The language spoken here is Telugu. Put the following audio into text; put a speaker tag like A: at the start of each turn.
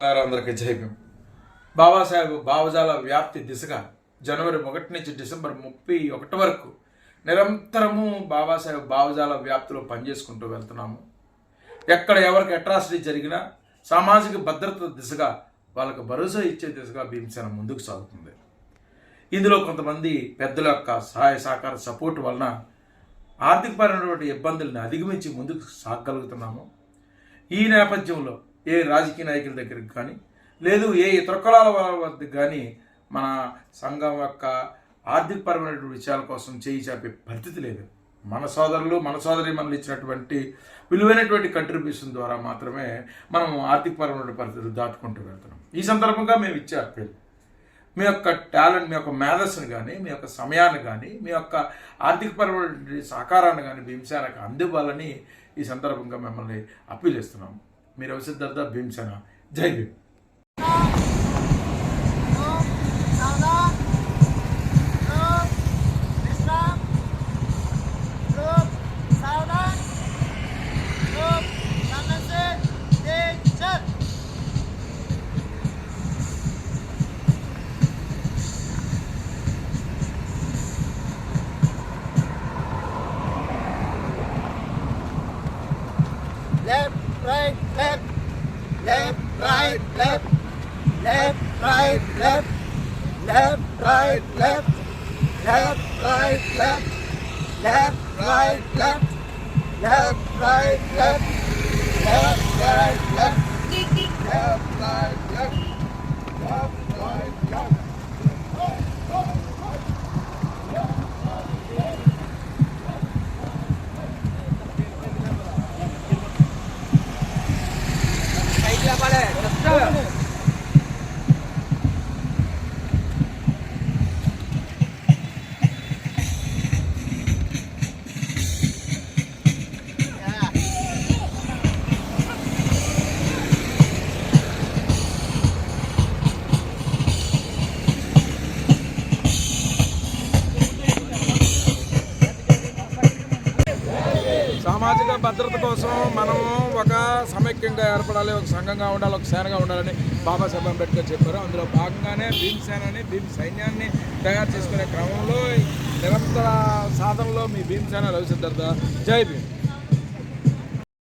A: అందరికీ జై బాబాసాహెబ్ భావజాల వ్యాప్తి దిశగా జనవరి ఒకటి నుంచి డిసెంబర్ ముప్పై ఒకటి వరకు నిరంతరము బాబాసాహెబ్ భావజాల వ్యాప్తిలో పనిచేసుకుంటూ వెళ్తున్నాము. ఎక్కడ ఎవరికి అట్రాసిటీ జరిగినా సామాజిక భద్రత దిశగా వాళ్ళకు భరోసా ఇచ్చే దిశగా భీమసేన ముందుకు సాగుతుంది. ఇందులో కొంతమంది పెద్దల యొక్క సహాయ సహకార సపోర్ట్ వలన ఆర్థికపరమైనటువంటి ఇబ్బందులను అధిగమించి ముందుకు సాగగలుగుతున్నాము. ఈ నేపథ్యంలో ఏ రాజకీయ నాయకుల దగ్గరికి కానీ లేదు ఏ ఇతర కులాల వద్దకు కానీ మన సంఘం యొక్క ఆర్థికపరమైనటువంటి విషయాల కోసం చేయి చాపే పరిస్థితి లేదు. మన సోదరులు మన సోదరి మనలు ఇచ్చినటువంటి విలువైనటువంటి కంట్రిబ్యూషన్ ద్వారా మాత్రమే మనం ఆర్థికపరమైన పరిస్థితులు దాటుకుంటూ వెళ్తున్నాం. ఈ సందర్భంగా మేము ఇచ్చే అప్పీల్ మీ యొక్క టాలెంట్ మీ యొక్క మేధస్సును కానీ మీ యొక్క సమయాన్ని కానీ మీ యొక్క ఆర్థికపరమైన సహకారాన్ని కానీ భీమసేనకు అందివ్వాలని ఈ సందర్భంగా మిమ్మల్ని అప్పీల్
B: చేస్తున్నాము मेरा सिद्धार्थ भीमसेना जय Bhim left right left left right left left right left left right left left right left left right left left right left left right left left right left
C: సామాజిక భద్రత కోసం మనం ఒక సమైక్యంగా ఏర్పడాలి ఒక సంఘంగా ఉండాలి ఒక సేనగా ఉండాలని బాబాసాహెబ్ అంబేద్కర్ చెప్పారు. అందులో భాగంగానే భీమ్ సేనని భీమ్ సైన్యాన్ని తయారు చేసుకునే క్రమంలో నిరంతర సాధనలో మీ భీమ్ సేన రవిసిద్ధార్థ జై భీమ్.